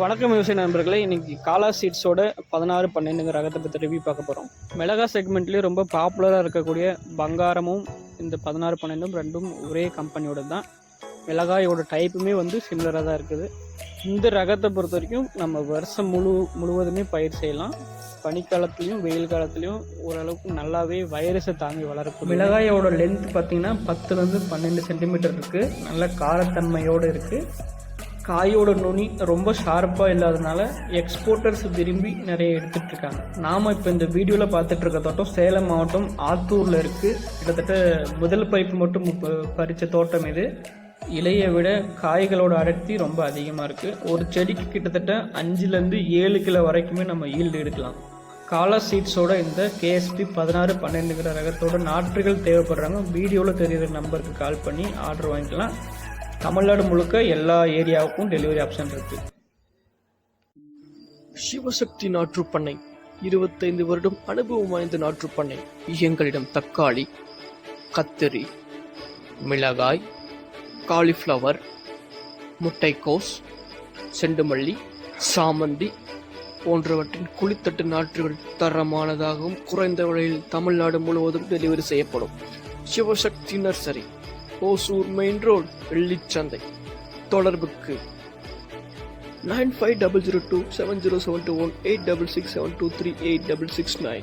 வணக்கம் விவசாய நண்பர்களே இன்னைக்கு காலா சீட்ஸோட பதினாறு பன்னெண்டுங்கிற ரகத்தை பற்றி ரிவ்யூ பார்க்க போகிறோம் மிளகா செக்மெண்ட்லேயே ரொம்ப பாப்புலராக இருக்கக்கூடிய பங்காரமும் இந்த பதினாறு பன்னெண்டும் ரெண்டும் ஒரே கம்பெனியோட தான் மிளகாயோட டைப்புமே வந்து சிமிலராக தான் இருக்குது. இந்த ரகத்தை பொறுத்த வரைக்கும் நம்ம வருஷம் முழு முழுவதுமே பயிர் செய்யலாம். பனிக்காலத்துலேயும் வெயில் காலத்துலேயும் ஓரளவுக்கு நல்லாவே வைரஸை தாங்கி வளரக்கும் மிளகாயோட லென்த் பார்த்தீங்கன்னா பத்துலேருந்து பன்னெண்டு சென்டிமீட்டர் இருக்குது நல்ல காரத்தன்மையோடு இருக்குது காயோட நுனி ரொம்ப ஷார்ப்பாக இல்லாதனால எக்ஸ்போர்ட்டர்ஸ் விரும்பி நிறைய எடுத்துகிட்ருக்காங்க நாம் இப்போ இந்த வீடியோவில் பார்த்துட்டு இருக்க தோட்டம் சேலம் மாவட்டம் ஆத்தூரில் இருக்குது கிட்டத்தட்ட முதல் பைப்பு மட்டும் பறித்த தோட்டம் இது. இலையை விட காய்களோட அடர்த்தி ரொம்ப அதிகமாக இருக்குது ஒரு செடிக்கு கிட்டத்தட்ட அஞ்சுலேருந்து ஏழு கிலோ வரைக்குமே நம்ம ஈல்டு எடுக்கலாம். காலா சீட்ஸோட இந்த கேஎஸ்பி பதினாறு பன்னெண்டுங்கிற ரகத்தோட நாற்றுகள் தேவைப்படுறாங்க. வீடியோவில் தெரியுற நம்பருக்கு கால் பண்ணி ஆர்டர் வாங்கிக்கலாம். தமிழ்நாடு முழுக்க எல்லா ஏரியாவுக்கும் டெலிவரி ஆப்ஷன் இருக்குது சிவசக்தி நாற்றுப்பண்ணை இருபத்தைந்து வருடம் அனுபவம் வாய்ந்த நாற்றுப்பண்ணை எங்களிடம் தக்காளி கத்திரி மிளகாய் காலிஃப்ளவர் முட்டைக்கோஸ் செண்டுமல்லி சாமந்தி போன்றவற்றின் குளித்தட்டு நாற்றுகள் தரமானதாகவும் குறைந்த விலையில் தமிழ்நாடு முழுவதும் டெலிவரி செய்யப்படும். Sivasakthi nursery. Hosur main road Vellichandai. தொடர்புக்கு nine five double zero two seven zero seven two one eight double six seven two three eight double six nine